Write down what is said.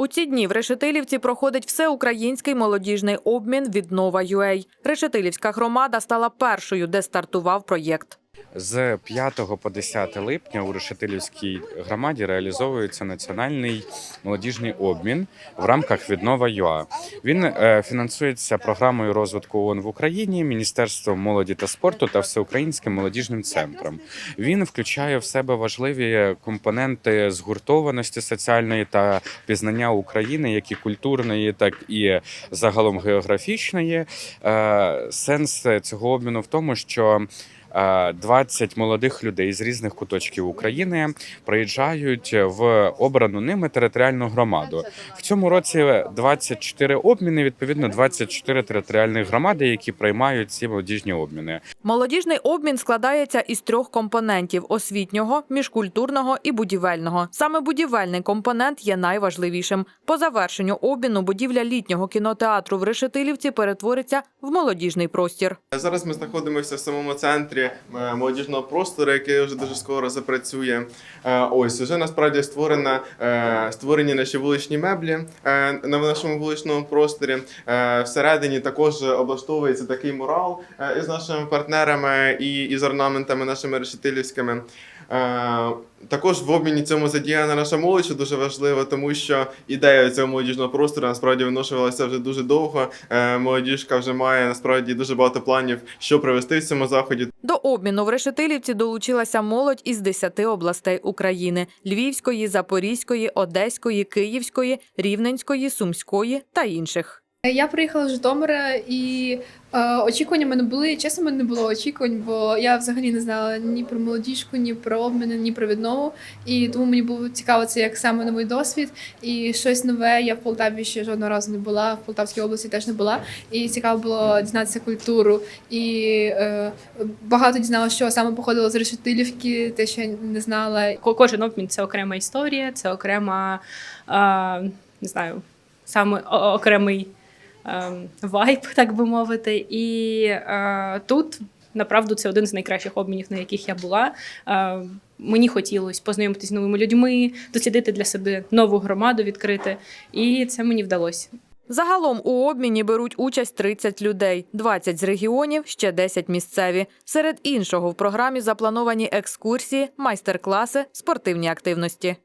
У ці дні в Решетилівці проходить всеукраїнський молодіжний обмін від Нова.UA. Решетилівська громада стала першою, де стартував проєкт. З 5 по 10 липня у Решетилівській громаді реалізовується національний молодіжний обмін в рамках віднова ЮА. Він е, фінансується програмою розвитку ООН в Україні, Міністерством молоді та спорту та всеукраїнським молодіжним центром. Він включає в себе важливі компоненти згуртованості соціальної та пізнання України, як і культурної, так і загалом географічної. Е, Сенс цього обміну в тому, що е, 20 молодих людей з різних куточків України приїжджають в обрану ними територіальну громаду. В цьому році 24 обміни, відповідно 24 територіальних громади, які приймають ці молодіжні обміни. Молодіжний обмін складається із трьох компонентів: освітнього, міжкультурного і будівельного. Саме будівельний компонент є найважливішим. По завершенню обміну будівля літнього кінотеатру в Решетилівці перетвориться в молодіжний простір. Зараз ми знаходимося в самому центрі е, молодіжного простору, який вже дуже скоро запрацює. Е, Ось вже насправді створена е, створені наші вуличні меблі на нашому вуличному просторі. Всередині також облаштовується такий мурал із нашими партнерами і з орнаментами нашими решетилівськими. Також в обміні цьому задіяна наша молодь, дуже важливо, тому що ідея цього молодіжного простору насправді виношувалася вже дуже довго. Е, Молодіжка вже має насправді дуже багато планів, що провести в цьому заході. До обміну в Решетилівці долучилася молодь із 10 областей України: Львівської, Запорізької, Одеської, Київської, Рівненської, Сумської та інших. Я приїхала з Житомира і е, очікування в мене були. Чесно, в мене не було очікувань, бо я взагалі не знала ні про молодіжку, ні про обміни, ні про віднову. І тому мені було цікаво це як саме новий досвід. І щось нове. Я в Полтаві ще жодного разу не була, в Полтавській області теж не була. І цікаво було дізнатися культуру. І е, багато дізналася, що саме походило з Решетилівки, те, що я не знала. Ко- Кожен обмін це окрема історія, це окрема, е, не знаю, саме окремий вайб, так би мовити. І е, тут, направду, це один з найкращих обмінів, на яких я була. Е, мені хотілося познайомитися з новими людьми, дослідити для себе нову громаду, відкрити, і це мені вдалося. Загалом у обміні беруть участь 30 людей, 20 з регіонів, ще 10 місцеві. Серед іншого в програмі заплановані екскурсії, майстер-класи, спортивні активності.